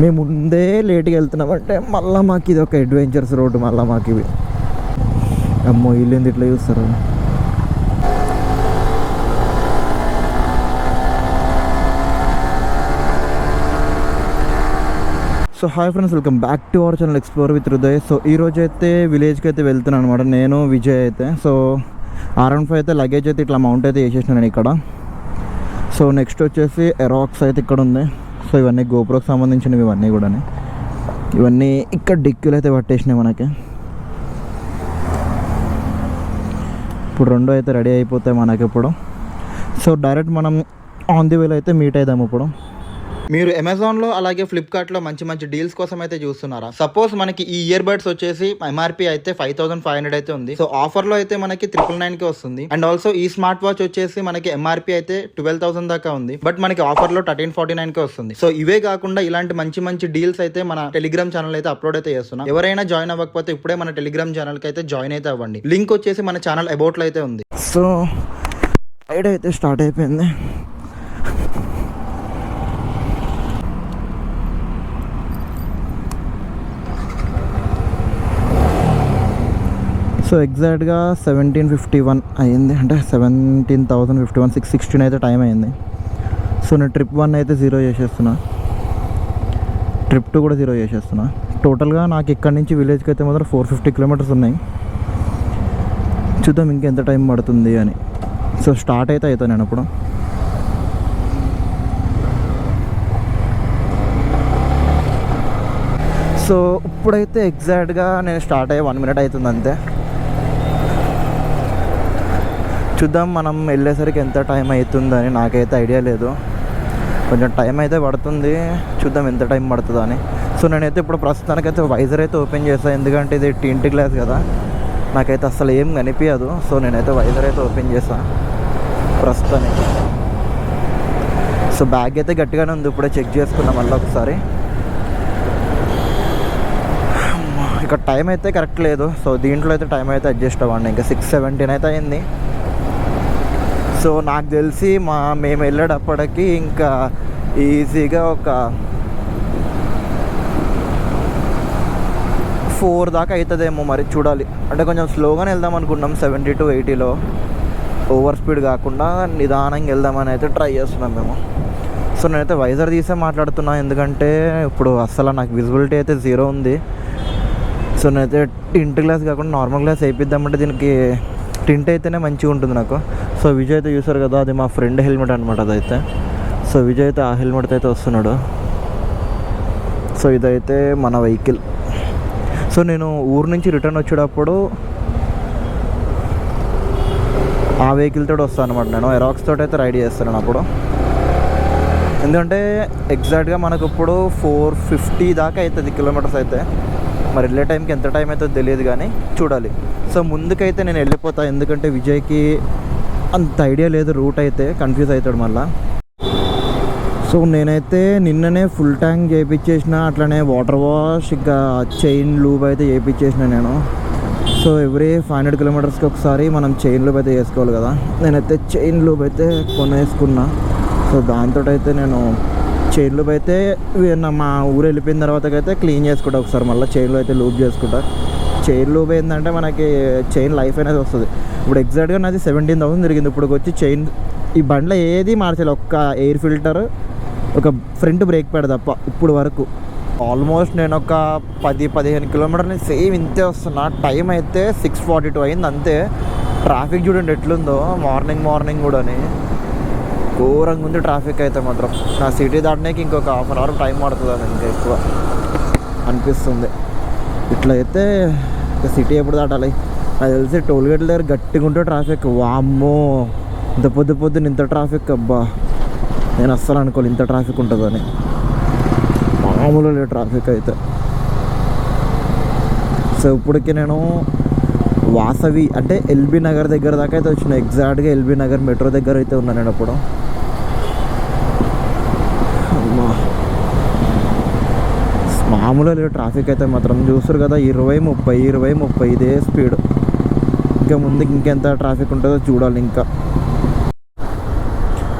మేము ముందే లేట్గా వెళ్తున్నామంటే మళ్ళీ మాకు ఇది ఒక అడ్వెంచర్స్ రోడ్డు మళ్ళీ మాకు ఇవి. అమ్మో వీళ్ళు ఇట్లా చూస్తారు? So hi friends welcome back to our channel explore with Hriday so ఈ రోజు అయితే విలేజ్కి అయితే వెళ్తున్నాను అనమాట నేను విజయ్ అయితే. సో ఆర్ వన్ ఫైవ్ అయితే లగేజ్ అయితే ఇట్లా మౌంట్ అయితే వేసేసినాను ఇక్కడ. సో నెక్స్ట్ వచ్చేసి ఎరాక్స్ అయితే ఇక్కడ ఉంది. సో ఇవన్నీ గోప్రోకి సంబంధించినవి ఇవన్నీ కూడా ఇవన్నీ ఇక్కడ డిక్కులు అయితే పట్టేసినాయి మనకి. ఇప్పుడు రెండు అయితే రెడీ అయిపోతాయి మనకి ఇప్పుడు. సో డైరెక్ట్ మనం ఆన్ ది వేలో అయితే మీట్ అవుదాం ఇప్పుడు. మీరు అమెజాన్లో అలాగే ఫ్లిప్కార్ట్లో మంచి మంచి డీల్స్ కోసం అయితే చూస్తున్నారా? సపోజ్ మనకి ఈ ఇయర్ బడ్స్ వచ్చేసి ఎంఆర్పి అయితే ఫైవ్ థౌసండ్ ఫైవ్ హండ్రెడ్ అయితే ఉంది. సో ఆఫర్లో అయితే మనకి త్రిపుల్ నైన్కి వస్తుంది. అండ్ ఆల్సో ఈ స్మార్ట్ వాచ్ వచ్చేసి మనకి ఎంఆర్పి అయితే ట్వెల్వ్ థౌసండ్ దాకా ఉంది. బట్ మనకి ఆఫర్లో థర్టీన్ ఫార్టీ నైన్కి వస్తుంది. సో ఇవే కాకుండా ఇలాంటి మంచి మంచి డీల్స్ అయితే మన టెలిగ్రామ్ ఛానల్ అయితే అప్లోడ్ అయితే చేస్తున్నాం. ఎవరైనా జాయిన్ అవ్వకపోతే ఇప్పుడే మన టెలిగ్రామ్ ఛానల్కి అయితే జాయిన్ అయితే అవ్వండి. లింక్ వచ్చేసి మన ఛానల్ అబౌట్లో అయితే ఉంది. సో రైడ్ అయితే స్టార్ట్ అయిపోయింది. సో ఎగ్జాక్ట్గా సెవెంటీన్ ఫిఫ్టీ వన్ అయ్యింది. అంటే seventeen thousand fifty one six sixteen అయితే టైం అయింది సో నేను ట్రిప్ వన్ అయితే జీరో చేసేస్తున్నా. ట్రిప్ టూ కూడా జీరో చేసేస్తున్నా. టోటల్గా నాకు ఇక్కడ నుంచి విలేజ్కి అయితే మాత్రం ఫోర్ ఫిఫ్టీ కిలోమీటర్స్ ఉన్నాయి. చూద్దాం ఇంకెంత టైం పడుతుంది అని. సో స్టార్ట్ అయితే అవుతాను నేను అప్పుడు సో ఇప్పుడైతే ఎగ్జాక్ట్గా నేను స్టార్ట్ అయ్యే వన్ మినిట్ అవుతుంది అంతే. చూద్దాం మనం వెళ్ళేసరికి ఎంత టైం అవుతుందని నాకైతే ఐడియా లేదు. కొంచెం టైం అయితే పడుతుంది చూద్దాం ఎంత టైం పడుతుంది అని సో నేనైతే ఇప్పుడు ప్రస్తుతానికైతే వైజర్ అయితే ఓపెన్ చేస్తాను ఎందుకంటే ఇది టీంటి గ్లాస్ కదా. నాకైతే అసలు ఏం కనిపించదు సో నేనైతే వైజర్ అయితే ఓపెన్ చేస్తాను ప్రస్తుతానికి. సో బ్యాగ్ అయితే గట్టిగానే ఉంది ఇప్పుడే చెక్ చేసుకున్నాం మళ్ళీ ఒకసారి. ఇక ఇక్కడ టైం అయితే కరెక్ట్ లేదు. సో దీంట్లో అయితే టైం అయితే అడ్జస్ట్ అవ్వండి. ఇంకా సిక్స్ సెవెంటీన్ అయితే అయింది. సో నాకు తెలిసి మా మేము వెళ్ళేటప్పటికి ఇంకా ఈజీగా ఒక ఫోర్ దాకా అవుతుందేమో మరి చూడాలి. అంటే కొంచెం స్లోగానే వెళ్దాం అనుకున్నాం సెవెంటీ టు ఎయిటీలో. ఓవర్ స్పీడ్ కాకుండా నిదానంగా వెళ్దామని అయితే ట్రై చేస్తున్నాం మేము. సో నేనైతే వైజర్ తీసే మాట్లాడుతున్నా ఎందుకంటే ఇప్పుడు అస్సలు నాకు విజిబిలిటీ అయితే జీరో ఉంది. సో నేనైతే టింట్ గ్లాస్ కాకుండా నార్మల్ గ్లాస్ వేయిద్దామంటే దీనికి టింట్ అయితేనే మంచిగా ఉంటుంది నాకు. సో విజయ్ అయితే చూసారు కదా అది మా ఫ్రెండ్ హెల్మెట్ అనమాట అదైతే. సో విజయ్ అయితే ఆ హెల్మెట్ అయితే వస్తున్నాడు. సో ఇదైతే మన వెహికల్ సో నేను ఊరు నుంచి రిటర్న్ వచ్చేటప్పుడు ఆ వెహికల్ తోటి వస్తాను అనమాట నేను. ఎరాక్స్ తోటి అయితే రైడ్ చేస్తాను అప్పుడు. ఎందుకంటే ఎగ్జాక్ట్గా మనకు ఇప్పుడు ఫోర్ ఫిఫ్టీ దాకా అవుతుంది కిలోమీటర్స్ అయితే. మరి వెళ్ళే టైంకి ఎంత టైం అవుతుందో తెలియదు కానీ చూడాలి. సో ముందుకైతే నేను వెళ్ళిపోతాను ఎందుకంటే విజయ్కి అంత ఐడియా లేదు రూట్ అయితే కన్ఫ్యూజ్ అవుతాడు మళ్ళా. సో నేనైతే నిన్ననే ఫుల్ ట్యాంక్ చేయించేసిన అట్లనే వాటర్ వాష్ ఇంకా చైన్ లూబ్ అయితే చేయించేసిన నేను. సో ఎవ్రీ ఫైవ్ హండ్రెడ్ కిలోమీటర్స్కి ఒకసారి మనం చైన్ లూబ్ అయితే వేసుకోవాలి కదా. నేనైతే చైన్ లూబ్ అయితే కొనేసుకున్నా. సో దాంతో అయితే నేను చైన్ లూబ్ అయితే మా ఊరు వెళ్ళిపోయిన తర్వాత అయితే క్లీన్ చేసుకుంటా ఒకసారి. మళ్ళీ చైన్లో అయితే లూబ్ చేసుకుంటా. చైన్ లూబ్ ఏంటంటే మనకి చైన్ లైఫ్ అనేది వస్తుంది. ఇప్పుడు ఎగ్జాక్ట్గా నాది సెవెంటీన్ థౌసండ్ తిరిగింది. ఇప్పుడు వచ్చి చైన్ ఈ బండ్లో ఏది మార్చాలి ఒక్క ఎయిర్ ఫిల్టర్ ఒక ఫ్రంట్ బ్రేక్ ప్యాడ్ తప్ప ఇప్పుడు వరకు. ఆల్మోస్ట్ నేను ఒక పది పదిహేను కిలోమీటర్ని సేమ్ ఇంతే వస్తున్నా. టైం అయితే సిక్స్ ఫార్టీ టూ అయింది అంతే. ట్రాఫిక్ చూడండి ఎట్లుందో. మార్నింగ్ మార్నింగ్ కూడాని. ఘోరంగా ఉంది ట్రాఫిక్ అయితే మాత్రం. నా సిటీ దాటడానికి ఇంకొక హాఫ్ అన్ అవర్ టైం పడుతుంది అని ఇంకా ఎక్కువ అనిపిస్తుంది. ఇట్లా అయితే ఇక సిటీ ఎప్పుడు దాటాలి? అది తెలిసి టోల్ గేట్ల దగ్గర గట్టిగా ఉంటే ట్రాఫిక్ వామ్మో. ఇంత పొద్దు పొద్దున ఇంత ట్రాఫిక్ అబ్బా. నేను అస్సలు అనుకోలేదు ఇంత ట్రాఫిక్ ఉంటుందని. మామూలు లేదు ట్రాఫిక్ అయితే. సో ఇప్పటికి నేను వాసవి అంటే ఎల్బీ నగర్ దగ్గర దాకా అయితే వచ్చిన. ఎగ్జాక్ట్గా ఎల్బీ నగర్ మెట్రో దగ్గర అయితే ఉన్నాను నేను అప్పుడు. మామూలు లేదు ట్రాఫిక్ అయితే మాత్రం చూస్తారు కదా ఇరవై ముప్పై ఇరవై ముప్పై ఇదే స్పీడ్ ఇంకా ముందుకు ఇంకెంత ట్రాఫిక్ ఉంటుందో చూడాలి ఇంకా.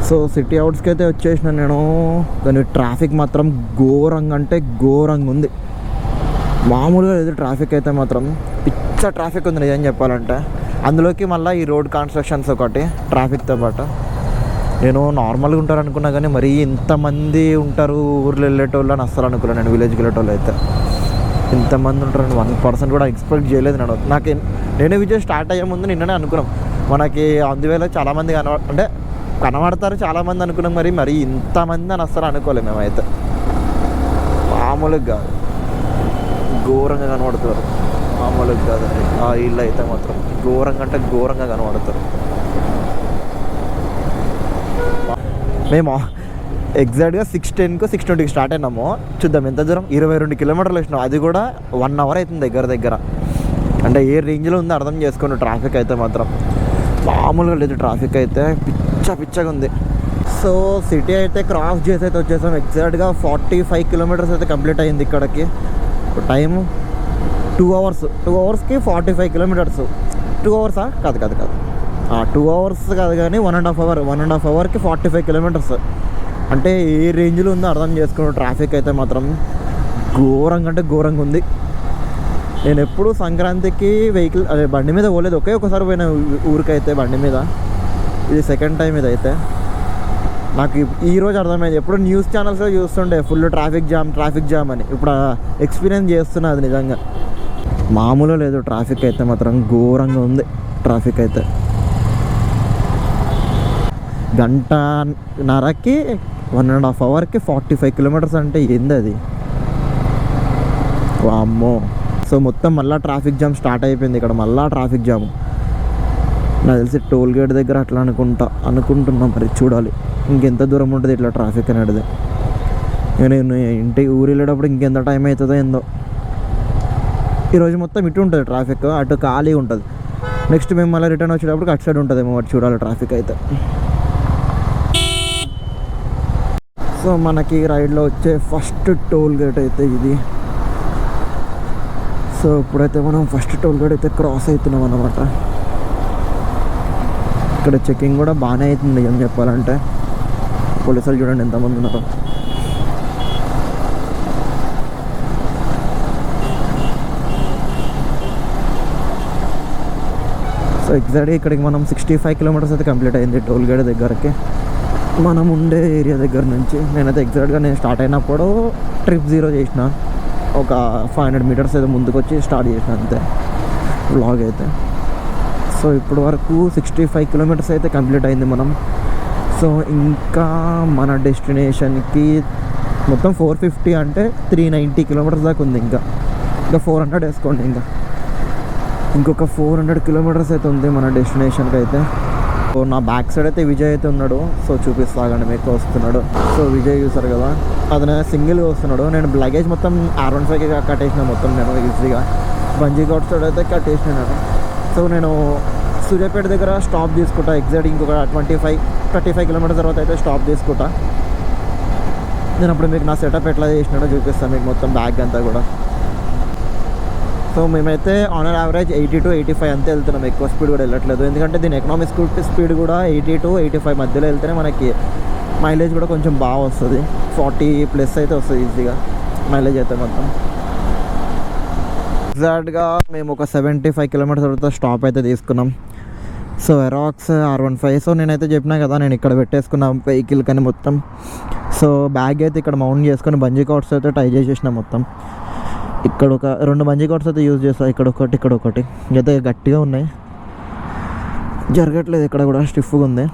సో సిటీ అవుట్స్కి అయితే వచ్చేసిన నేను. కానీ ట్రాఫిక్ మాత్రం ఘోరంగా అంటే ఘోరంగా ఉంది. మామూలుగా లేదు ట్రాఫిక్ అయితే మాత్రం. పిచ్చ ట్రాఫిక్ ఉంది నిజం చెప్పాలంటే. అందులోకి మళ్ళీ ఈ రోడ్ కన్స్ట్రక్షన్స్ ఒకటి ట్రాఫిక్తో పాటు. నేను నార్మల్గా ఉంటారు అనుకున్నా కానీ మరీ ఇంతమంది ఉంటారు ఊర్లో వెళ్ళేటోళ్ళు అని అస్సలు అనుకున్నాను నేను విలేజ్కి వెళ్ళేటోళ్ళు అయితే. ఇంతమంది ఉంటారు వన్ పర్సెంట్ కూడా ఎక్స్పెక్ట్ చేయలేదు నేను. నాకు నేను విజయ్ స్టార్ట్ అయ్యే ముందు నిన్ననే అనుకున్నాం. మనకి అందువేళ చాలామంది కనబ అంటే కనబడతారు చాలామంది అనుకున్నాం మరి మరి ఇంతమంది అని వస్తారు అనుకోలేదు మేమైతే. మామూలుగా కాదు. ఘోరంగా కనబడుతారు. మామూలుగా కాదండి. ఆ ఇల్లు అయితే మాత్రం ఘోరంగా అంటే ఘోరంగా కనబడతారు. మేము ఎగ్జాక్ట్గా సిక్స్ టెన్కు సిక్స్ ట్వంటీకి స్టార్ట్ అయినాము. చూద్దాం ఎంత దూరం? ఇరవై రెండు కిలోమీటర్లు వచ్చినాం. అది కూడా వన్ అవర్ అవుతుంది దగ్గర దగ్గర. అంటే ఏ రేంజ్లో ఉందో అర్థం చేసుకోండి. ట్రాఫిక్ అయితే మాత్రం. మామూలుగా లేదు ట్రాఫిక్ అయితే. పిచ్చ పిచ్చగా ఉంది. సో సిటీ అయితే క్రాస్ చేసి అయితే వచ్చేసాం. ఎగ్జాక్ట్గా ఫార్టీ ఫైవ్ కిలోమీటర్స్ అయితే కంప్లీట్ అయింది ఇక్కడికి. టైం టూ అవర్స్ టూ అవర్స్కి ఫార్టీ ఫైవ్ కిలోమీటర్స్ టూ అవర్సా కాదు కాదు కాదు. టూ అవర్స్ కాదు కానీ one and half hour one and half అవర్కి forty five kilometres అంటే ఏ రేంజ్లో ఉందో అర్థం చేసుకున్న ట్రాఫిక్ అయితే మాత్రం ఘోరంగా అంటే ఘోరంగా ఉంది. నేను ఎప్పుడు సంక్రాంతికి వెహికల్ అదే బండి మీద పోలేదు. ఒకే ఒకసారి పోయిన ఊరికైతే బండి మీద. ఇది సెకండ్ టైం ఇది అయితే నాకు ఈరోజు ఈ రోజు అర్థమైంది. ఎప్పుడు న్యూస్ ఛానల్స్లో చూస్తుండే full traffic jam traffic jam అని. ఇప్పుడు ఎక్స్పీరియన్స్ చేస్తున్నా అది నిజంగా. మామూలుగా లేదు. ట్రాఫిక్ అయితే మాత్రం ఘోరంగా ఉంది. ట్రాఫిక్ అయితే. గంటన్నరకి వన్ అండ్ హాఫ్ అవర్కి ఫార్టీ ఫైవ్ కిలోమీటర్స్ అంటే ఏంది అది వామ్మో. సో మొత్తం మళ్ళీ ట్రాఫిక్ జామ్ స్టార్ట్ అయిపోయింది ఇక్కడ మళ్ళీ ట్రాఫిక్ జామ్. నాకు తెలిసి టోల్ గేట్ దగ్గర అట్లా అనుకుంటా అనుకుంటున్నాం మరి చూడాలి. ఇంకెంత దూరం ఉంటుంది ఇట్లా ట్రాఫిక్ అనేది నేను ఇంటికి ఊరు వెళ్ళేటప్పుడు ఇంకెంత టైం అవుతుందో ఏందో. ఈరోజు మొత్తం ఇటు ఉంటుంది ట్రాఫిక్ అటు ఖాళీ ఉంటుంది. నెక్స్ట్ మేము మళ్ళీ రిటర్న్ వచ్చేటప్పుడు అటు సైడ్ ఉంటుందేమో మరి చూడాలి ట్రాఫిక్ అయితే. సో మనకి రైడ్లో వచ్చే ఫస్ట్ టోల్ గేట్ అయితే ఇది. సో ఇప్పుడైతే మనం ఫస్ట్ టోల్ గేట్ అయితే క్రాస్ అవుతున్నాం అనమాట ఇక్కడ చెకింగ్ కూడా బాగానే అవుతుంది ఏం చెప్పాలంటే. పోలీసులు చూడండి ఎంతమంది ఉన్నారో. సో ఎగ్జాక్ట్గా ఇక్కడికి మనం సిక్స్టీ ఫైవ్ కిలోమీటర్స్ అయితే కంప్లీట్ అయింది టోల్ గేట్ దగ్గరకి. మనం ఉండే ఏరియా దగ్గర నుంచి. నేనైతే ఎగ్జాక్ట్గా నేను స్టార్ట్ అయినప్పుడు ట్రిప్ జీరో చేసిన. ఒక ఫైవ్ హండ్రెడ్ మీటర్స్ అయితే ముందుకు వచ్చి స్టార్ట్ చేసిన అంతే. వ్లాగ్ అయితే. సో ఇప్పటి వరకు సిక్స్టీ ఫైవ్ కిలోమీటర్స్ అయితే కంప్లీట్ అయింది మనం. సో ఇంకా మన డెస్టినేషన్కి మొత్తం ఫోర్ ఫిఫ్టీ అంటే త్రీ నైంటీ కిలోమీటర్స్ దాకా ఉంది ఇంకా. ఇంకా ఫోర్ హండ్రెడ్ వేసుకోండి ఇంకా. ఇంకొక ఫోర్ హండ్రెడ్ కిలోమీటర్స్ అయితే ఉంది మన డెస్టినేషన్కి అయితే. సో నా బ్యాక్ సైడ్ అయితే విజయ్ అయితే ఉన్నాడు. సో చూపిస్తాగండి మీకు వస్తున్నాడు. సో విజయ్ చూసారు కదా? అతను సింగిల్గా వస్తున్నాడు. నేను లగేజ్ మొత్తం ఆర్ వన్ ఫైవ్కి కట్టేసిన మొత్తం నేను ఈజీగా బంజీ ఘాట్ సైడ్ అయితే కట్టేసిన సో నేను సూర్యాపేట దగ్గర స్టాప్ తీసుకుంటా. ఎగ్జాక్ట్ ఇంకొక twenty five thirty five kilometre తర్వాత అయితే స్టాప్ తీసుకుంటా. నేను అప్పుడు మీకు నా సెటప్ ఎట్లా చేసినాడో చూపిస్తాను మీకు మొత్తం బ్యాగ్ అంతా కూడా. సో మేమైతే on average eighty to eighty five అంతే వెళ్తున్నాం. ఎక్కువ స్పీడ్ కూడా వెళ్ళట్లేదు. ఎందుకంటే దీని ఎకనామిక్ స్పీడ్ కూడా ఎయిటీ టు ఎయిటీ ఫైవ్ మధ్యలో వెళ్తేనే మనకి మైలేజ్ కూడా కొంచెం బాగా వస్తుంది. ఫార్టీ ప్లస్ అయితే వస్తుంది ఈజీగా మైలేజ్ అయితే మొత్తం ఎగ్జాక్ట్గా మేము ఒక సెవెంటీ ఫైవ్ కిలోమీటర్స్ తర్వాత స్టాప్ అయితే తీసుకున్నాం. So ఎరాక్స్ R one five so నేనైతే చెప్పినా కదా నేను ఇక్కడ పెట్టేసుకున్న వెహికల్ కానీ మొత్తం. సో బ్యాగ్ అయితే ఇక్కడ మౌంట్ చేసుకొని బంజీ కార్డ్స్ అయితే టై చేసేసిన మొత్తం. ఇక్కడ ఒక రెండు మంచి కార్డ్స్ అయితే యూజ్ చేస్తాను ఇక్కడ ఒకటి ఇక్కడ ఒకటి. అయితే గట్టిగా ఉన్నాయి. జరగట్లేదు ఇక్కడ కూడా స్టిఫ్గా ఉంది.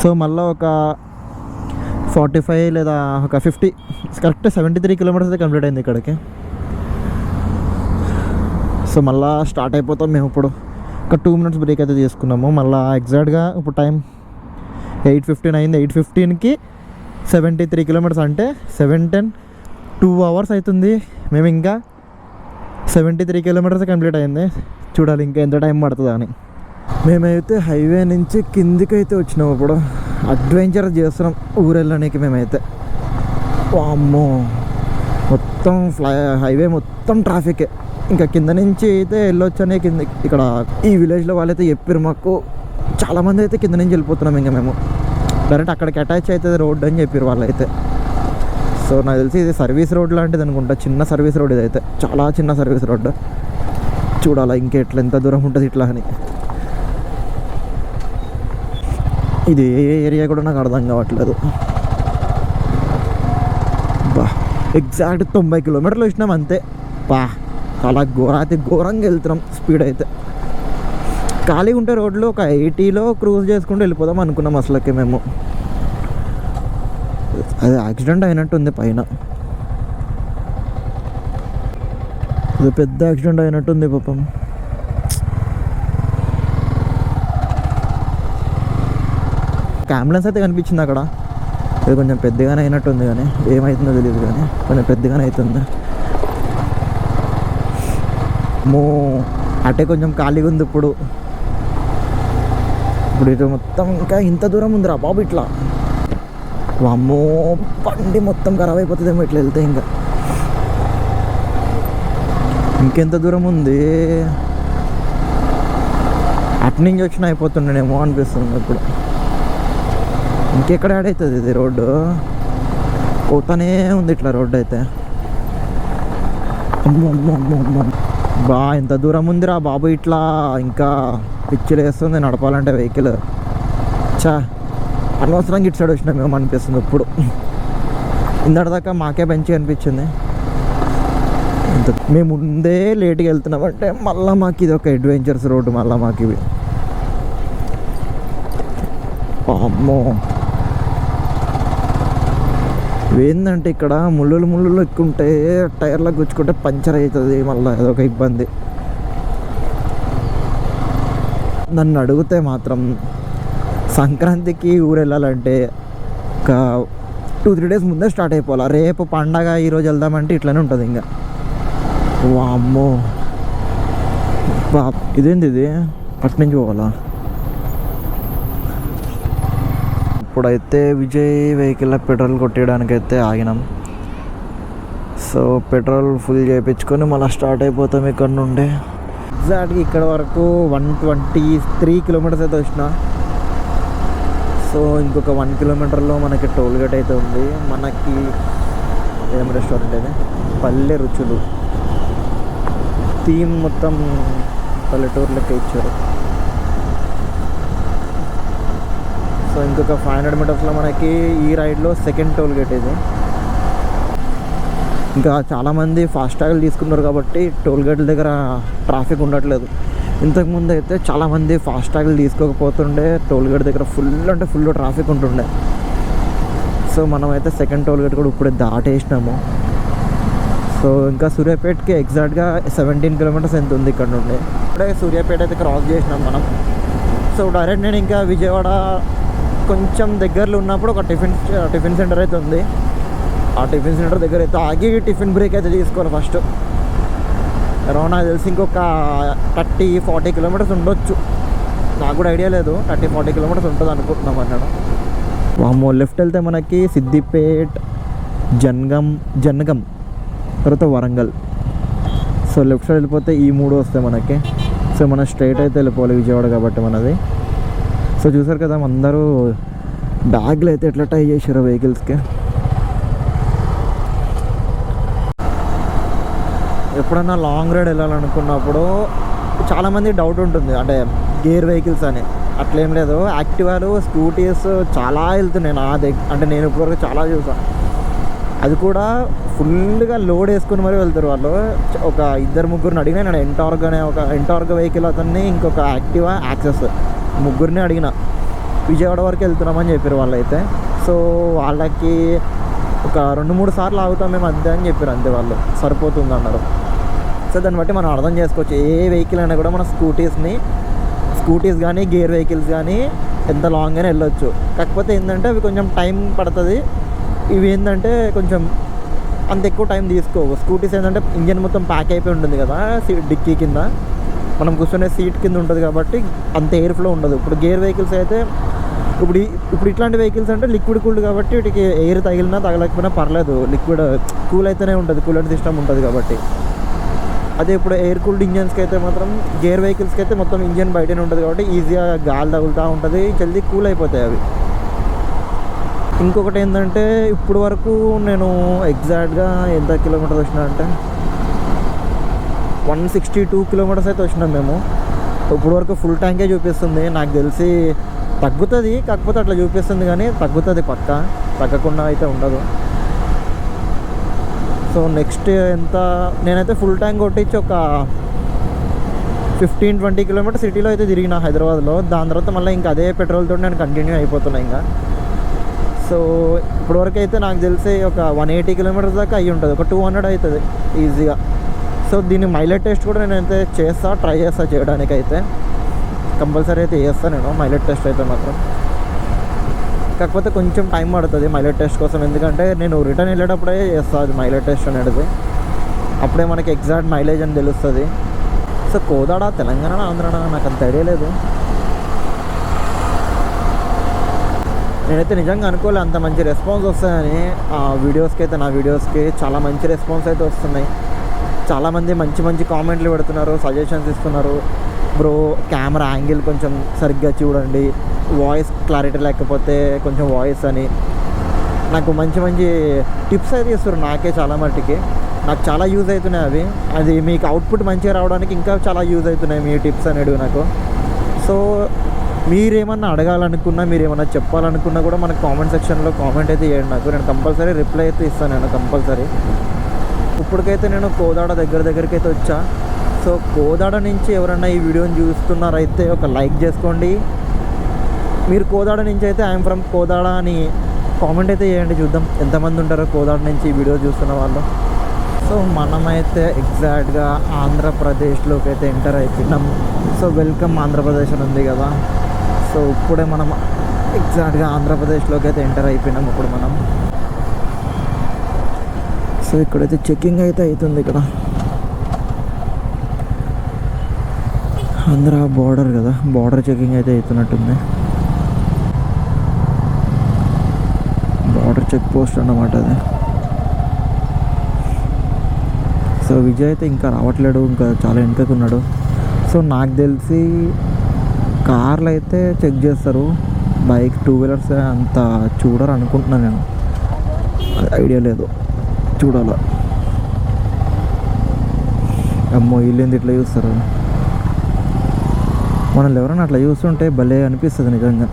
సో మళ్ళీ ఒక ఫార్టీ ఫైవ్ లేదా ఒక fifty correct seventy three kilometres అయితే కంప్లీట్ అయింది ఇక్కడికి. సో మళ్ళీ స్టార్ట్ అయిపోతాం మేము ఇప్పుడు. ఒక టూ మినిట్స్ బ్రేక్ అయితే తీసుకున్నాము. మళ్ళీ ఎగ్జాక్ట్గా ఇప్పుడు టైం ఎయిట్ ఫిఫ్టీన్ అయింది ఎయిట్ ఫిఫ్టీన్కి సెవెంటీ త్రీ కిలోమీటర్స్ అంటే సెవెన్ టెన్ టూ అవర్స్ అవుతుంది. మేము ఇంకా సెవెంటీ త్రీ కిలోమీటర్స్ కంప్లీట్ అయింది. చూడాలి ఇంకా ఎంత టైం పడుతుంది అని. మేమైతే హైవే నుంచి కిందికి అయితే వచ్చినాం ఇప్పుడు. అడ్వెంచర్ చేస్తున్నాం ఊరు వెళ్ళడానికి మేమైతే. అమ్మో మొత్తం ఫ్లై హైవే మొత్తం ట్రాఫికే ఇంకా కింద నుంచి అయితే వెళ్ళొచ్చనే కింద ఇక్కడ ఈ విలేజ్లో వాళ్ళైతే చెప్పారు మాకు. చాలామంది అయితే కింద నుంచి వెళ్ళిపోతున్నాం ఇంకా మేము. డైరెక్ట్ అక్కడికి అటాచ్ అవుతుంది రోడ్ అని చెప్పారు వాళ్ళు అయితే సో నాకు తెలిసి ఇది సర్వీస్ రోడ్ లాంటిది అనుకుంటా. చిన్న సర్వీస్ రోడ్ ఇదైతే. చాలా చిన్న సర్వీస్ రోడ్ చూడాలా ఇంకా ఎట్లా ఎంత దూరం ఉంటుంది ఇట్లా అని. ఇది ఏ ఏరియా కూడా నాకు అర్థం కావట్లేదు. బా ఎగ్జాక్ట్ తొంభై కిలోమీటర్లు వచ్చినాం అంతే. బా చాలా ఘోరాతి ఘోరంగా వెళ్తున్నాం స్పీడ్ అయితే. ఖాళీగా ఉంటే రోడ్లు ఒక ఎయిటీలో క్రూజ్ చేసుకుంటూ వెళ్ళిపోదాం అనుకున్నాం అసలుకి మేము. అది యాక్సిడెంట్ అయినట్టుంది పైన. ఇది పెద్ద యాక్సిడెంట్ అయినట్టుంది పాపం. ఒక అంబులెన్స్ అయితే కనిపించింది అక్కడ. ఇది కొంచెం పెద్దగానే అయినట్టుంది కానీ ఏమవుతుందో తెలియదు కానీ కొంచెం పెద్దగానే అవుతుంది. మో అటే కొంచెం ఖాళీగా ఉంది ఇప్పుడు. ఇప్పుడు ఇటు మొత్తం ఇంకా ఇంత దూరం ఉందిరా బాబు ఇట్లా. వామ్మో బండి మొత్తం ఖరాబ్ అయిపోతుందేమో ఇట్లా వెళ్తే ఇంకా. ఇంకెంత దూరం ఉంది? అటు నుంచి వచ్చిన అయిపోతుండేమో అనిపిస్తుంది ఇప్పుడు ఇంకెక్కడ యాడ్ అవుతుంది ఇది రోడ్డు? పోతానే ఉంది ఇట్లా రోడ్డు అయితే. అమ్మో అమ్మో అమ్మో అమ్మో బా ఎంత దూరం ఉందిరా బాబు ఇట్లా. ఇంకా పిచ్చిలు వేస్తుంది నడపాలంటే వెహికల్. చా అనవసరంగా ఇటు సైడ్ వచ్చినాం మేము అనిపిస్తుంది ఇప్పుడు ఇందటిదాకా మాకే మంచిగా అనిపించింది. మేము ముందే లేట్గా వెళ్తున్నామంటే మళ్ళీ మాకు ఇది ఒక అడ్వెంచర్స్ రోడ్డు మళ్ళీ మాకు ఇవి. అమ్మో. ఏందంటే ఇక్కడ ముళ్ళులు ముళ్ళులు ఎక్కుంటే టైర్లో గుచ్చుకుంటే పంచర్ అవుతుంది మళ్ళీ అదొక ఇబ్బంది. నన్ను అడిగితే మాత్రం సంక్రాంతికి ఊరు వెళ్ళాలంటే ఒక టూ త్రీ డేస్ ముందే స్టార్ట్ అయిపోవాలి. రేపు పండగ ఈరోజు వెళ్దామంటే ఇట్లనే ఉంటుంది ఇంకా వామ్మో. ఇదేంది ఇది? అటు నుంచి పోవాలా? ఇప్పుడైతే విజయ్ వెహికల్లో పెట్రోల్ కొట్టేయడానికి అయితే ఆగినాం. సో పెట్రోల్ ఫుల్ చేయించుకొని మళ్ళీ స్టార్ట్ అయిపోతాం ఇక్కడ నుండి ఎగ్జాక్ట్గా ఇక్కడ వరకు వన్ ట్వంటీ త్రీ కిలోమీటర్స్ అయితే వచ్చినా. సో ఇంకొక వన్ కిలోమీటర్లో మనకి టోల్ గేట్ అయితే ఉంది. మనకి ఏం రెస్టారెంట్ అయితే పల్లె రుచులు. థీమ్ మొత్తం పల్లెటూరు ఇచ్చారు. సో ఇంకొక ఫైవ్ హండ్రెడ్ మీటర్స్లో మనకి ఈ రైడ్లో సెకండ్ టోల్ గేట్ ఇది. ఇంకా చాలామంది ఫాస్ట్ ట్యాగ్లు తీసుకున్నారు కాబట్టి టోల్ గేట్ల దగ్గర ట్రాఫిక్ ఉండట్లేదు. ఇంతకుముందు అయితే చాలామంది ఫాస్టాగ్లు తీసుకోకపోతుండే టోల్ గేట్ దగ్గర ఫుల్ అంటే ఫుల్ ట్రాఫిక్ ఉంటుండే. సో మనమైతే సెకండ్ టోల్ గేట్ కూడా ఇప్పుడే దాటేసినాము. సో ఇంకా సూర్యాపేటకి ఎగ్జాక్ట్గా సెవెంటీన్ కిలోమీటర్స్ ఎంత ఉంది ఇక్కడ నుండి? ఇప్పుడే సూర్యాపేట అయితే క్రాస్ చేసినాం మనం. సో డైరెక్ట్ నేను ఇంకా విజయవాడ కొంచెం దగ్గరలో ఉన్నప్పుడు ఒక టిఫిన్ టిఫిన్ సెంటర్ అయితే ఉంది. ఆ టిఫిన్ సెంటర్ దగ్గర అయితే ఆగి టిఫిన్ బ్రేక్ అయితే తీసుకోవాలి ఫస్ట్ అరౌండ్ నాకు తెలిసి ఇంకొక థర్టీ ఫార్టీ కిలోమీటర్స్ ఉండొచ్చు. నాకు కూడా ఐడియా లేదు. థర్టీ ఫార్టీ కిలోమీటర్స్ ఉంటుంది అనుకుంటున్నాం అన్నాడు. వామ్మో లెఫ్ట్ వెళ్తే మనకి సిద్దిపేట్ జన్గం జనగం తర్వాత వరంగల్. సో లెఫ్ట్ సైడ్ వెళ్ళిపోతే ఈ మూడు వస్తాయి మనకి. సో మనం స్ట్రైట్ అయితే వెళ్ళిపోవాలి విజయవాడ కాబట్టి మనది. సో చూసారు కదా అందరూ బ్యాగ్లు అయితే ఎట్లా టై చేశారు వెహికల్స్కి. ఎప్పుడన్నా లాంగ్ రైడ్ వెళ్ళాలనుకున్నప్పుడు చాలామంది డౌట్ ఉంటుంది. అంటే గేర్ వెహికల్స్ అని. అట్లేం లేదు. యాక్టివాలు స్కూటీస్ చాలా వెళ్తున్నాయి నా దగ్గర అంటే నేను ఇప్పటివరకు చాలా చూసాను అది కూడా ఫుల్గా లోడ్ వేసుకుని మరీ వెళ్తారు వాళ్ళు. ఒక ఇద్దరు ముగ్గురిని అడిగినా నేను ఎంటార్గ్ అనే ఒక ఎంటార్గ్ వెహికల్ అతన్ని ఇంకొక యాక్టివా యాక్సెస్ ముగ్గురిని అడిగిన. విజయవాడ వరకు వెళ్తున్నామని చెప్పారు వాళ్ళైతే. సో వాళ్ళకి ఒక రెండు మూడు సార్లు ఆగుతాం మేము అంతే అని చెప్పారు అంతే వాళ్ళు. సరిపోతుంది అన్నారు సో దాన్ని బట్టి మనం అర్థం చేసుకోవచ్చు. ఏ వెహికల్ అయినా కూడా మన స్కూటీస్ని స్కూటీస్ కానీ గేర్ వెహికల్స్ కానీ ఎంత లాంగ్ అయినా వెళ్ళొచ్చు. కాకపోతే ఏంటంటే అవి కొంచెం టైం పడుతుంది. ఇవి ఏంటంటే కొంచెం అంత ఎక్కువ టైం తీసుకోవు. స్కూటీస్ ఏంటంటే ఇంజన్ మొత్తం ప్యాక్ అయిపోయి ఉంటుంది కదా డిక్కీ కింద. మనం కూర్చునే సీట్ కింద ఉంటుంది కాబట్టి అంత ఎయిర్ ఫ్లో ఉండదు. ఇప్పుడు గేర్ వెహికల్స్ అయితే ఇప్పుడు ఇప్పుడు ఇట్లాంటి వెహికల్స్ అంటే లిక్విడ్ కూల్డ్ కాబట్టి వీటికి ఎయిర్ తగిలినా తగలకపోయినా పర్లేదు. లిక్విడ్ కూల్ అయితేనే ఉంటుంది. కూలర్ సిస్టమ్ ఉంటుంది కాబట్టి. అదే ఇప్పుడు ఎయిర్ కూల్డ్ ఇంజన్స్కి అయితే మాత్రం గేర్ వెహికల్స్కి అయితే మొత్తం ఇంజన్ బయటనే ఉంటుంది కాబట్టి ఈజీగా గాలి తగులుతూ ఉంటుంది జల్దీ కూల్ అయిపోతాయి అవి. ఇంకొకటి ఏంటంటే ఇప్పుడు వరకు నేను ఎగ్జాక్ట్గా ఎంత కిలోమీటర్స్ వచ్చినా అంటే వన్ సిక్స్టీ టూ కిలోమీటర్స్ అయితే వచ్చినాం మేము. ఇప్పుడు వరకు ఫుల్ ట్యాంకే చూపిస్తుంది. నాకు తెలిసి తగ్గుతుంది కాకపోతే అట్లా చూపిస్తుంది కానీ తగ్గుతుంది పక్క. తగ్గకుండా అయితే ఉండదు. సో నెక్స్ట్ ఎంత నేనైతే ఫుల్ ట్యాంక్ కొట్టించి ఒక ఫిఫ్టీన్ ట్వంటీ కిలోమీటర్ సిటీలో అయితే తిరిగిన హైదరాబాద్లో. దాని తర్వాత మళ్ళీ ఇంకా అదే పెట్రోల్తో నేను కంటిన్యూ అయిపోతున్నా ఇంకా. సో ఇప్పటివరకు అయితే నాకు తెలిసి ఒక వన్ ఎయిటీ కిలోమీటర్స్ దాకా అయ్యి ఉంటుంది. ఒక టూ హండ్రెడ్ అవుతుంది ఈజీగా సో దీని మైలేజ్ టెస్ట్ కూడా నేనైతే చేస్తా ట్రై చేస్తా చేయడానికి అయితే కంపల్సరీ అయితే చేస్తాను నేను మైలేజ్ టెస్ట్ అయితే మాత్రం. కాకపోతే కొంచెం టైం పడుతుంది మైలేజ్ టెస్ట్ కోసం. ఎందుకంటే నేను రిటర్న్ వెళ్ళేటప్పుడే చేస్తాను అది మైలేజ్ టెస్ట్ అనేది. అప్పుడే మనకి ఎగ్జాక్ట్ మైలేజ్ అని తెలుస్తుంది. సో కోదాడ తెలంగాణ ఆంధ్రనా? నాకు అంత ఐడియా లేదు. నేనైతే నిజంగా అనుకోలే అంత మంచి రెస్పాన్స్ వస్తాయని ఆ వీడియోస్కి అయితే నా వీడియోస్కి చాలా మంచి రెస్పాన్స్ అయితే వస్తున్నాయి. చాలామంది మంచి మంచి కామెంట్లు పెడుతున్నారు సజెషన్స్ ఇస్తున్నారు. బ్రో కెమెరా యాంగిల్ కొంచెం సరిగ్గా చూడండి. వాయిస్ క్లారిటీ లేకపోతే కొంచెం వాయిస్ అని. నాకు మంచి మంచి టిప్స్ అయితే ఇస్తారు నాకే చాలా మట్టుకి. నాకు చాలా యూజ్ అవుతున్నాయి అవి. అది మీకు అవుట్పుట్ మంచిగా రావడానికి ఇంకా చాలా యూజ్ అవుతున్నాయి మీ టిప్స్ అనేవి నాకు. సో మీరేమన్నా అడగాలనుకున్నా మీరు ఏమన్నా చెప్పాలనుకున్నా కూడా మనకు కామెంట్ సెక్షన్లో కామెంట్ అయితే చేయండి నాకు. నేను కంపల్సరీ రిప్లై అయితే ఇస్తాను నేను కంపల్సరీ ఇప్పటికైతే నేను కోదాడ దగ్గర దగ్గరికి అయితే వచ్చా. సో కోదాడ నుంచి ఎవరైనా ఈ వీడియోని చూస్తున్నారైతే ఒక లైక్ చేసుకోండి. మీరు కోదాడ నుంచి అయితే ఐఎమ్ ఫ్రమ్ కోదాడ అని కామెంట్ అయితే చేయండి చూద్దాం. ఎంతమంది ఉంటారో కోదాడ నుంచి ఈ వీడియో చూస్తున్న వాళ్ళు. సో మనమైతే ఎగ్జాక్ట్గా ఆంధ్రప్రదేశ్లోకి అయితే ఎంటర్ అయిపోయినాం. సో వెల్కమ్ ఆంధ్రప్రదేశ్ అని ఉంది కదా. సో ఇప్పుడే మనం ఎగ్జాక్ట్గా ఆంధ్రప్రదేశ్లోకి అయితే ఎంటర్ అయిపోయినాం ఇప్పుడు మనం. సో ఇక్కడైతే చెకింగ్ అయితే అవుతుంది ఇక్కడ. ఆంధ్ర బార్డర్ కదా బార్డర్ చెకింగ్ అయితే అవుతున్నట్టుంది బార్డర్ చెక్ పోస్ట్ అన్నమాట అది. సో విజయ్ అయితే ఇంకా రావట్లేడు ఇంకా చాలా వెనుకకున్నాడు. సో నాకు తెలిసి కార్లు అయితే చెక్ చేస్తారు. బైక్ టూ వీలర్స్ అంత చూడరు అనుకుంటున్నాను నేను. ఐడియా లేదు. చూడాలా. అమ్మో వీళ్ళేంది ఇట్లా చూస్తారు? మనల్ని ఎవరైనా అట్లా చూస్తుంటే భలే అనిపిస్తుంది నిజంగా.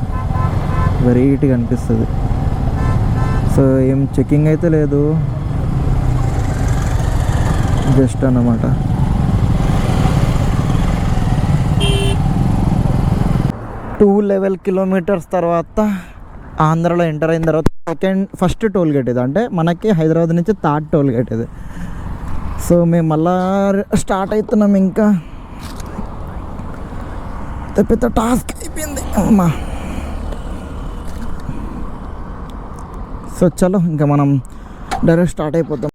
వెరైటీగా అనిపిస్తుంది. సో ఏం చెకింగ్ అయితే లేదు. జస్ట్ అన్నమాట. టూ లెవెల్ కిలోమీటర్స్ తర్వాత ఆంధ్రలో ఎంటర్ అయిన తర్వాత సెకండ్ ఫస్ట్ టోల్ గేట్ ఇది. అంటే మనకి హైదరాబాద్ నుంచి థర్డ్ టోల్ గేట్ ఇది. సో మేము మళ్ళా స్టార్ట్ అవుతున్నాం ఇంకా. పెద్ద పెద్ద టాస్క్ అయిపోయింది. అమ్మా. సో చలో ఇంకా మనం డైరెక్ట్ స్టార్ట్ అయిపోతాం.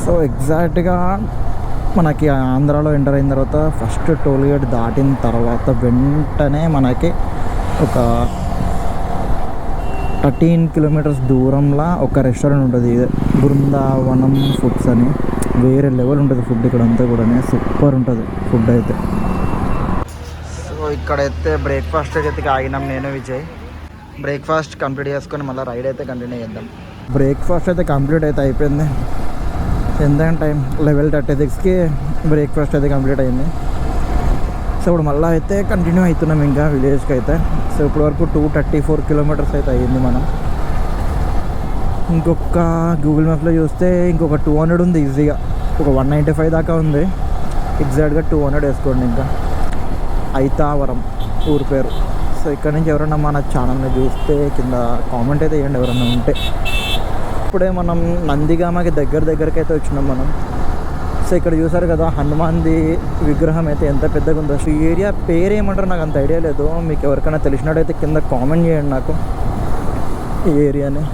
సో ఎగ్జాక్ట్గా మనకి ఆంధ్రాలో ఎంటర్ అయిన తర్వాత ఫస్ట్ టోల్ గేట్ దాటిన తర్వాత వెంటనే మనకి ఒక థర్టీన్ కిలోమీటర్స్ దూరంలో ఒక రెస్టారెంట్ ఉంటుంది. బృందావనం ఫుడ్స్ అని. వేరే లెవెల్ ఉంటుంది ఫుడ్ ఇక్కడ అంతా కూడా సూపర్ ఉంటుంది ఫుడ్ అయితే. సో ఇక్కడైతే బ్రేక్ఫాస్ట్ అయితే ఆగినాం నేను విజయ్. బ్రేక్ఫాస్ట్ కంప్లీట్ చేసుకొని మళ్ళీ రైడ్ అయితే కంటిన్యూ చేద్దాం. బ్రేక్ఫాస్ట్ అయితే కంప్లీట్ అయితే అయిపోయింది. ఎంత టైం లెవెల్ థర్టీ సిక్స్కి బ్రేక్ఫాస్ట్ అయితే కంప్లీట్ అయింది. సో ఇప్పుడు మళ్ళీ అయితే కంటిన్యూ అవుతున్నాం ఇంకా విలేజ్కి అయితే. సో ఇప్పటి వరకు టూ థర్టీ ఫోర్ కిలోమీటర్స్ అయితే అయ్యింది మనం. ఇంకొక గూగుల్ మ్యాప్లో చూస్తే ఇంకొక టూ హండ్రెడ్ ఉంది ఈజీగా ఒక వన్ నైంటీ ఫైవ్ దాకా ఉంది. ఎగ్జాక్ట్గా టూ హండ్రెడ్ వేసుకోండి ఇంకా. ఐతావరం ఊరు పేరు. సో ఇక్కడ నుంచి ఎవరైనా మన ఛానల్ని చూస్తే కింద కామెంట్ అయితే వేయండి ఎవరైనా ఉంటే. ఇప్పుడే మనం నందిగామకి దగ్గర దగ్గరకి అయితే వచ్చినాం మనం. సో ఇక్కడ చూసారు కదా హనుమాన్ది విగ్రహం అయితే ఎంత పెద్దగా ఉందో. సో ఈ ఏరియా పేరు ఏమంటారు నాకు అంత ఐడియా లేదు. మీకు ఎవరికైనా తెలిసినట్టయితే కింద కామెంట్ చేయండి నాకు ఈ ఏరియాని.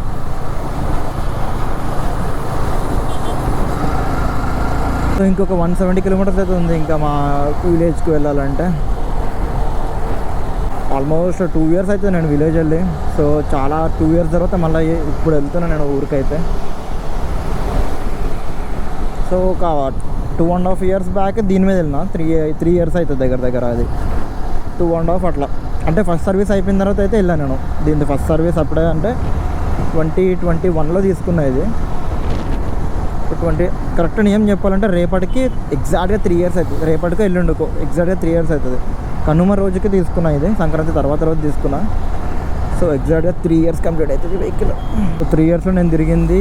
సో ఇంకొక వన్ సెవెంటీ కిలోమీటర్స్ అయితే ఉంది ఇంకా మా విలేజ్కి వెళ్ళాలంటే. ఆల్మోస్ట్ టూ ఇయర్స్ అయితే నేను విలేజ్ వెళ్ళి సో చాలా టూ ఇయర్స్ తర్వాత మళ్ళీ ఇప్పుడు వెళ్తున్నా నేను ఊరికైతే. సో ఒక two and half years back దీని మీద వెళ్ళిన. త్రీ త్రీ ఇయర్స్ అవుతుంది దగ్గర దగ్గర అది. టూ అండ్ హాఫ్ అట్లా. అంటే ఫస్ట్ సర్వీస్ అయిపోయిన తర్వాత అయితే వెళ్ళాను నేను. దీని ఫస్ట్ సర్వీస్ అప్పుడే అంటే ట్వంటీ ట్వంటీ వన్లో తీసుకున్నా ఇది. ట్వంటీ కరెక్ట్ ఏం చెప్పాలంటే రేపటికి ఎగ్జాక్ట్గా త్రీ ఇయర్స్ అవుతుంది రేపటికి ఎల్లుండుకో. ఎగ్జాక్ట్గా త్రీ ఇయర్స్ అవుతుంది కనుమ రోజుకి తీసుకున్నా ఇది సంక్రాంతి తర్వాత రోజు తీసుకున్నా. సో ఎగ్జాక్ట్గా త్రీ ఇయర్స్ కంప్లీట్ అవుతుంది వెహికల్ త్రీ ఇయర్స్లో నేను తిరిగింది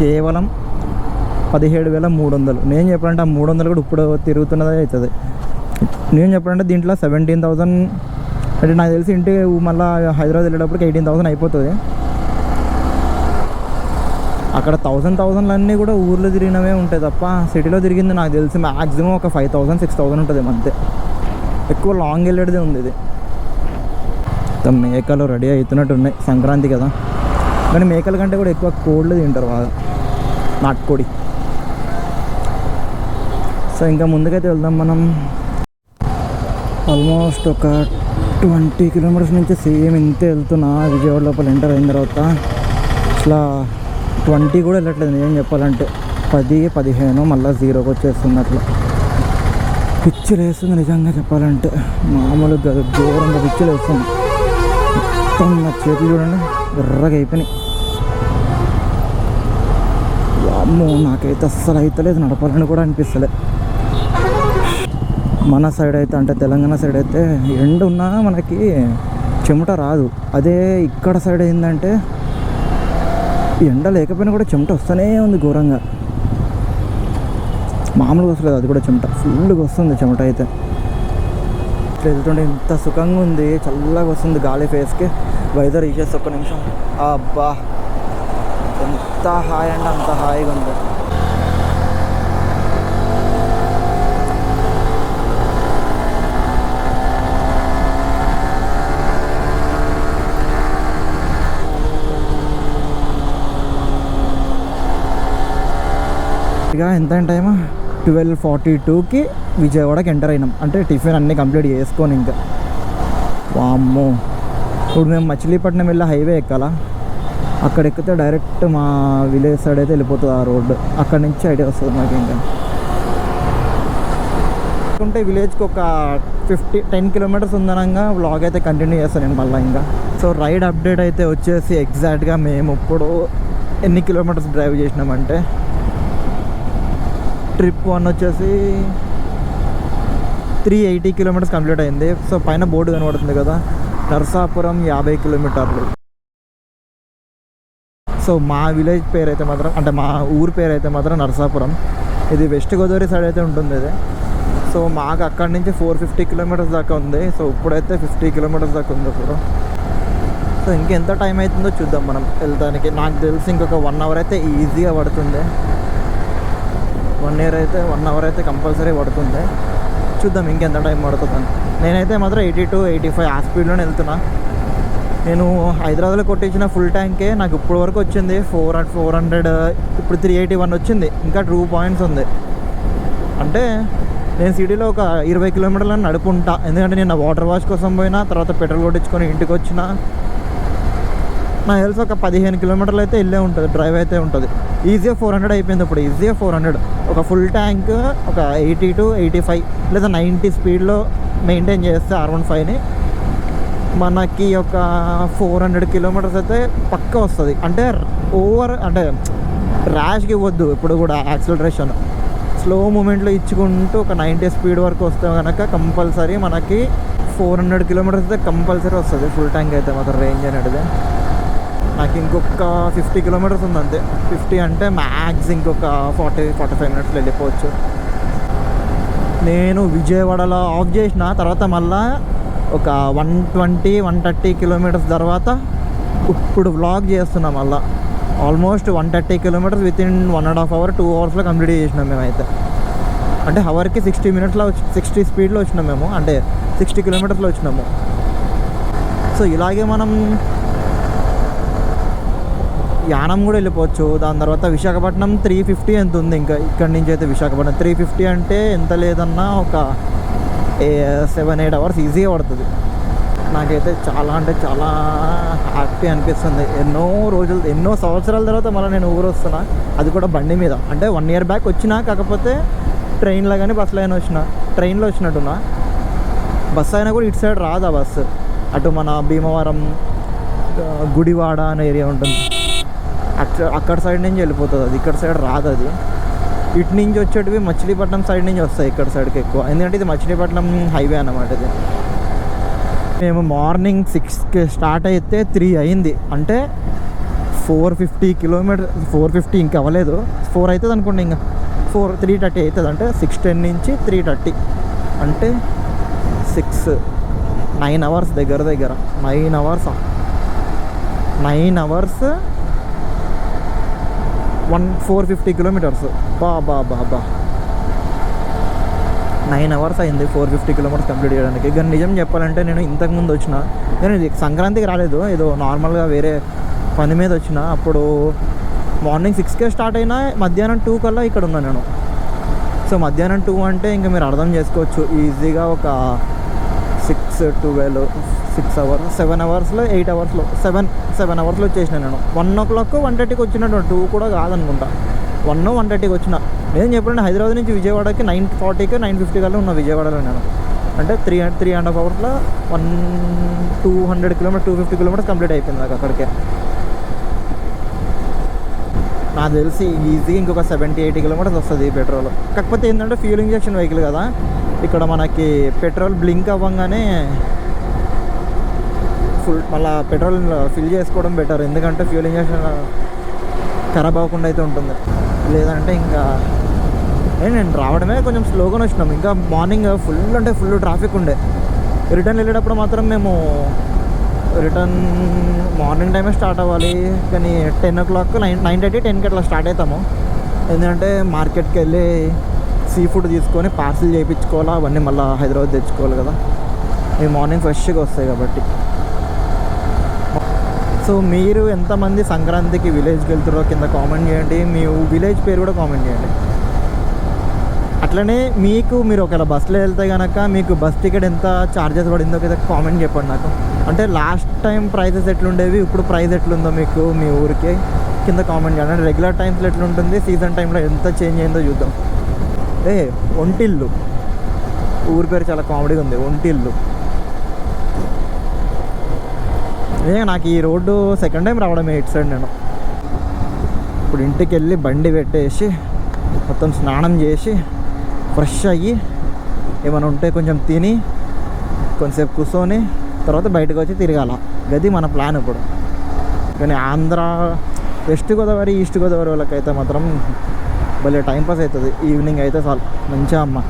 కేవలం పదిహేడు వేల మూడు వందలు. నేను చెప్పాలంటే ఆ మూడు వందలు కూడా ఇప్పుడు తిరుగుతున్నదే అవుతుంది. నేను చెప్పాలంటే దీంట్లో సెవెంటీన్ థౌసండ్ అంటే నాకు తెలిసి ఇంటి మళ్ళీ హైదరాబాద్ వెళ్ళేటప్పటికి ఎయిటీన్ థౌసండ్ అయిపోతుంది. అక్కడ థౌసండ్ థౌసండ్లు అన్నీ కూడా ఊర్లో తిరిగినవే ఉంటాయి తప్ప సిటీలో తిరిగింది నాకు తెలిసి మ్యాక్సిమం ఒక ఫైవ్ థౌసండ్ సిక్స్ థౌసండ్ ఉంటుంది అంతే ఎక్కువ లాంగ్ వెళ్ళేది ఉంది ఇది. మేకలు రెడీ అవుతున్నట్టు ఉన్నాయి సంక్రాంతి కదా. కానీ మేకల కంటే కూడా ఎక్కువ కోళ్ళు తింటారు బాగా. నాటుకోడి. సో ఇంకా ముందుకైతే వెళ్దాం మనం. ఆల్మోస్ట్ ఒక ట్వంటీ కిలోమీటర్స్ నుంచి సేమ్ ఇంతే వెళ్తున్నా. విజయవాడ లోపల ఎంటర్ అయిన తర్వాత. అట్లా ట్వంటీ కూడా వెళ్ళట్లేదు. నేను చెప్పాలంటే పది పదిహేను మళ్ళీ జీరోకి వచ్చేస్తుంది అట్లా. పిచ్చులు వేస్తుంది నిజంగా చెప్పాలంటే. మామూలుగా కాదు, ఘోరంగా పిచ్చులు వేస్తుంది మొత్తం నా చేతులు చూడండి ఎర్రగా అయిపోయినాయి. అమ్మో నాకైతే అస్సలు అవుతలేదు నడపాలని కూడా అనిపిస్తలే. మన సైడ్ అయితే అంటే తెలంగాణ సైడ్ అయితే ఎండ ఉన్నా మనకి చెమట రాదు. అదే ఇక్కడ సైడ్ ఏంటంటే ఎండ లేకపోయినా కూడా చెమట వస్తూనే ఉంది ఘోరంగా. మామూలుగా వస్తలేదు అది కూడా చెమట. ఫుల్గా వస్తుంది చెమట అయితే. ఇట్లా వెళ్తుంటే ఎంత సుఖంగా ఉంది. చల్లగా వస్తుంది గాలి ఫేస్కి. వైదర్ ఇచ్చేసి ఒక్క నిమిషం. అబ్బా! ఎంత హాయ్ అంటే అంత హాయిగా ఉంది. ఇక ఎంత టైమా? ట్వెల్వ్ ఫార్టీ టూకి విజయవాడకి ఎంటర్ అయినాం. అంటే టిఫిన్ అన్నీ కంప్లీట్ చేసుకొని ఇంకా. వామ్మో. ఇప్పుడు మేము మచిలీపట్నం వెళ్ళి హైవే ఎక్కాలా? అక్కడ ఎక్కితే డైరెక్ట్ మా విలేజ్ సైడ్ అయితే వెళ్ళిపోతుంది ఆ రోడ్డు. అక్కడ నుంచి ఐడియా వస్తుంది మాకు ఇంకా ఉంటే విలేజ్కి ఒక ఫిఫ్టీ టెన్ కిలోమీటర్స్ ఉందనంగా వ్లాగ్ అయితే కంటిన్యూ చేస్తాను నేను మళ్ళీ ఇంకా. సో రైడ్ అప్డేట్ అయితే వచ్చేసి ఎగ్జాక్ట్గా మేము ఇప్పుడు ఎన్ని కిలోమీటర్స్ డ్రైవ్ చేసినామంటే ట్రిప్ వన్ వచ్చేసి త్రీ ఎయిటీ కిలోమీటర్స్ కంప్లీట్ అయింది. సో పైన బోర్డు కనబడుతుంది కదా. నర్సాపురం యాభై కిలోమీటర్లు. సో మా విలేజ్ పేరు అయితే మాత్రం అంటే మా ఊరు పేరు అయితే మాత్రం నర్సాపురం. ఇది వెస్ట్ గోదావరి సైడ్ అయితే ఉంటుంది ఇది. సో మాకు అక్కడి నుంచి ఫోర్ ఫిఫ్టీ కిలోమీటర్స్ దాకా ఉంది. సో ఇప్పుడైతే ఫిఫ్టీ కిలోమీటర్స్ దాకా ఉంది అసలు సో ఇంకెంత టైం అవుతుందో చూద్దాం మనం వెళ్తానికి. నాకు తెలిసి ఇంకొక వన్ అవర్ అయితే ఈజీగా పడుతుంది. వన్ ఇయర్ అయితే వన్ అవర్ అయితే కంపల్సరీ పడుతుంది చూద్దాం ఇంకెంత టైం పడుతుందని. నేనైతే మాత్రం ఎయిటీ టు ఎయిటీ ఫైవ్ ఆ స్పీడ్లోనే వెళ్తున్నా. నేను హైదరాబాద్లో కొట్టించిన ఫుల్ ట్యాంకే నాకు ఇప్పుడు వరకు వచ్చింది. ఫోర్ ఫోర్ హండ్రెడ్ ఇప్పుడు త్రీ ఎయిటీ వన్ వచ్చింది. ఇంకా టూ పాయింట్స్ ఉంది. అంటే నేను సిటీలో ఒక ఇరవై కిలోమీటర్లను నడుపుంటా. ఎందుకంటే నేను వాటర్ వాష్ కోసం పోయినా తర్వాత పెట్రోల్ కొట్టించుకొని ఇంటికి వచ్చిన. నాకు తెలిసి ఒక పదిహేను కిలోమీటర్లు అయితే వెళ్ళే ఉంటుంది డ్రైవ్ అయితే ఉంటుంది. ఈజీగా ఫోర్ హండ్రెడ్ అయిపోయింది ఇప్పుడు. ఈజీగా ఫోర్ హండ్రెడ్ ఒక ఫుల్ ట్యాంక్ ఒక ఎయిటీ టు ఎయిటీ ఫైవ్ లేదా నైంటీ స్పీడ్లో మెయింటైన్ చేస్తే ఆర్ వన్ ఫైవ్ని మనకి ఒక ఫోర్ హండ్రెడ్ కిలోమీటర్స్ అయితే పక్క వస్తుంది. అంటే ఓవర్ అంటే ర్యాష్కి ఇవ్వద్దు ఇప్పుడు కూడా యాక్సిలరేషన్ స్లో మూమెంట్లో ఇచ్చుకుంటూ ఒక నైంటీ స్పీడ్ వరకు వస్తే కనుక కంపల్సరీ మనకి ఫోర్ హండ్రెడ్ కిలోమీటర్స్ అయితే కంపల్సరీ వస్తుంది. ఫుల్ ట్యాంక్ అయితే మాత్రం రేంజ్ అనేది. నాకు ఇంకొక ఫిఫ్టీ కిలోమీటర్స్ ఉంది అంతే ఫిఫ్టీ అంటే మ్యాక్స్ ఇంకొక ఫార్టీ ఫార్టీ ఫైవ్ మినిట్స్లో వెళ్ళిపోవచ్చు. నేను విజయవాడలో ఆఫ్ చేసిన తర్వాత మళ్ళా ఒక one twenty one thirty kilometres తర్వాత ఇప్పుడు వ్లాగ్ చేస్తున్నాం మళ్ళా. Almost one thirty kilometres within one and half hour two అవర్స్లో కంప్లీట్ చేసినాం మేమైతే. అంటే హవర్కి సిక్స్టీ మినిట్స్లో సిక్స్టీ స్పీడ్లో వచ్చినాం మేము. అంటే సిక్స్టీ కిలోమీటర్స్లో వచ్చినాము. సో ఇలాగే మనం యానం కూడా వెళ్ళిపోవచ్చు. దాని తర్వాత విశాఖపట్నం త్రీ ఫిఫ్టీ ఎంత ఉంది? ఇంకా ఇక్కడి నుంచి అయితే విశాఖపట్నం త్రీ ఫిఫ్టీ అంటే ఎంత లేదన్నా ఒక సెవెన్ ఎయిట్ అవర్స్ ఈజీగా పడుతుంది. నాకైతే చాలా అంటే చాలా హ్యాపీ అనిపిస్తుంది. ఎన్నో రోజులు ఎన్నో సంవత్సరాల తర్వాత మళ్ళీ నేను ఊరు వస్తున్నా. అది కూడా బండి మీద. అంటే వన్ ఇయర్ బ్యాక్ వచ్చినా కాకపోతే ట్రైన్లో కానీ బస్సులో అయినా వచ్చిన ట్రైన్లో వచ్చినట్టున్నా. బస్సు అయినా కూడా ఇటు సైడ్ రాదు ఆ బస్సు? అటు మన భీమవరం గుడివాడ అనే ఏరియా ఉంటుంది. అక్కడ అక్కడ సైడ్ నుంచి వెళ్ళిపోతుంది అది. ఇక్కడ సైడ్ రాదు అది. ఇటు నుంచి వచ్చేటివి మచిలీపట్నం సైడ్ నుంచి వస్తాయి ఇక్కడ సైడ్కి ఎక్కువ. ఎందుకంటే ఇది మచిలీపట్నం హైవే అన్నమాట ఇది. మేము మార్నింగ్ సిక్స్కి స్టార్ట్ అయితే త్రీ అయింది. అంటే four fifty kilometre four fifty ఇంకా అవ్వలేదు. ఫోర్ అవుతుంది అనుకోండి ఇంకా. ఫోర్ త్రీ థర్టీ అవుతుంది. అంటే సిక్స్ టెన్ నుంచి త్రీ థర్టీ. అంటే సిక్స్ నైన్ అవర్స్ దగ్గర దగ్గర. Nine hours nine hours one four fifty kilometres. బా బా బా బా. నైన్ అవర్స్ అయింది ఫోర్ ఫిఫ్టీ కిలోమీటర్స్ కంప్లీట్ చేయడానికి. కానీ నిజం చెప్పాలంటే నేను ఇంతకుముందు వచ్చిన నేను సంక్రాంతికి రాలేదు ఏదో నార్మల్గా వేరే పని మీద వచ్చిన. అప్పుడు మార్నింగ్ సిక్స్కే స్టార్ట్ అయినా మధ్యాహ్నం టూ కల్లా ఇక్కడ ఉన్నాను నేను. సో మధ్యాహ్నం టూ అంటే ఇంకా మీరు అర్థం చేసుకోవచ్చు ఈజీగా ఒక six twelve six hours seven అవర్స్లో ఎయిట్ అవర్స్లో సెవెన్ సెవెన్ అవర్స్లో వచ్చేసిన నేను. వన్ ఓ క్లాక్ వన్ థర్టీకి వచ్చినట్టు టూ కూడా కాదనుకుంటా. వన్ వన్ థర్టీకి వచ్చిన. నేను చెప్పండి హైదరాబాద్ నుంచి విజయవాడకి నైన్ ఫార్టీకి నైన్ ఫిఫ్టీ కల్లా ఉన్నా విజయవాడలో నేను. అంటే త్రీ త్రీ అండ్ హాఫ్ అవర్స్లో one two hundred kilometre two fifty kilometres complete అయిపోయింది నాకు అక్కడికే. నాకు తెలిసి ఈజీ ఇంకొక సెవెంటీ ఎయిటీ కిలోమీటర్స్ వస్తుంది పెట్రోల్ కాకపోతే ఏంటంటే ఫ్యూల్ ఇంజెక్షన్ వెహికల్ కదా. ఇక్కడ మనకి పెట్రోల్ బ్లింక్ అవ్వగానే ఫుల్ మళ్ళీ పెట్రోల్ ఫిల్ చేసుకోవడం బెటర్. ఎందుకంటే ఫ్యూల్ ఇంజెక్షన్ ఖరాబ్ అవ్వకుండా అయితే ఉంటుంది. లేదంటే ఇంకా నేను రావడమే కొంచెం స్లోగానే వచ్చినాం. ఇంకా మార్నింగ్ ఫుల్ అంటే ఫుల్ ట్రాఫిక్ ఉండే. రిటర్న్ వెళ్ళేటప్పుడు మాత్రం మేము రిటర్న్ మార్నింగ్ టైమే స్టార్ట్ అవ్వాలి. కానీ ten o'clock nine nine thirty టెన్కి అట్లా స్టార్ట్ అవుతాము. ఎందుకంటే మార్కెట్కి వెళ్ళి సీ ఫుడ్ తీసుకొని పార్సిల్ చేయించుకోవాలా? అవన్నీ మళ్ళీ హైదరాబాద్ తెచ్చుకోవాలి కదా. ఇవి మార్నింగ్ ఫ్రెష్గా వస్తాయి కాబట్టి. సో మీరు ఎంతమంది సంక్రాంతికి విలేజ్కి వెళ్తారో కింద కామెంట్ చేయండి. మీ విలేజ్ పేరు కూడా కామెంట్ చేయండి. అట్లనే మీకు మీరు ఒకవేళ బస్సులో వెళ్తే కనుక మీకు బస్ టికెట్ ఎంత ఛార్జెస్ పడిందో కదా కామెంట్ చెప్పండి నాకు. అంటే లాస్ట్ టైం ప్రైజెస్ ఎట్లుండేవి ఇప్పుడు ప్రైస్ ఎట్లుందో మీకు మీ ఊరికి కింద కామెంట్ చేయండి. అంటే రెగ్యులర్ టైమ్స్లో ఎట్లుంటుంది సీజన్ టైంలో ఎంత చేంజ్ అయిందో చూద్దాం. ఏ ఒంటిల్లు. ఊరి పేరు చాలా కామెడీగా ఉంది ఒంటిల్లు. ఏ నాకు ఈ రోడ్డు సెకండ్ టైం రావడమే ఇటు సైడ్ నేను. ఇప్పుడు ఇంటికి వెళ్ళి బండి పెట్టేసి మొత్తం స్నానం చేసి ఫ్రెష్ అయ్యి ఏమైనా ఉంటే కొంచెం తిని కొంచెంసేపు కూర్చొని తర్వాత బయటకు వచ్చి తిరగాల. గది మన ప్లాన్ ఇప్పుడు. కానీ ఆంధ్ర వెస్ట్ గోదావరి ఈస్ట్ గోదావరి వాళ్ళకైతే మాత్రం భలే టైంపాస్ అవుతుంది. ఈవినింగ్ అయితే చాలు. మంచిగా అమ్మ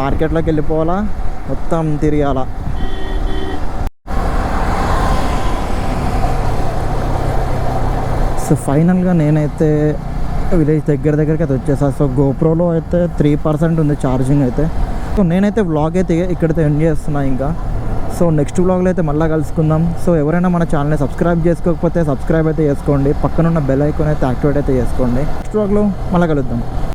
మార్కెట్లోకి వెళ్ళిపోవాలా? మొత్తం తిరగాల? సో ఫైనల్గా నేనైతే విలేజ్ దగ్గర దగ్గరికి అయితే వచ్చేసా. సో గోప్రోలో అయితే త్రీ పర్సెంట్ ఉంది ఛార్జింగ్ అయితే. సో నేనైతే వ్లాగ్ అయితే ఇక్కడితో ఎండ్ చేస్తున్నా ఇంకా. సో నెక్స్ట్ బ్లాగ్లో అయితే మళ్ళీ కలుసుకుందాం. సో ఎవరైనా మన ఛానల్ని సబ్స్క్రైబ్ చేసుకోకపోతే సబ్స్క్రైబ్ అయితే చేసుకోండి. పక్కనున్న బెల్ ఐకాన్ అయితే యాక్టివేట్ అయితే చేసుకోండి. నెక్స్ట్ బ్లాగ్లో మళ్ళీ కలుద్దాం.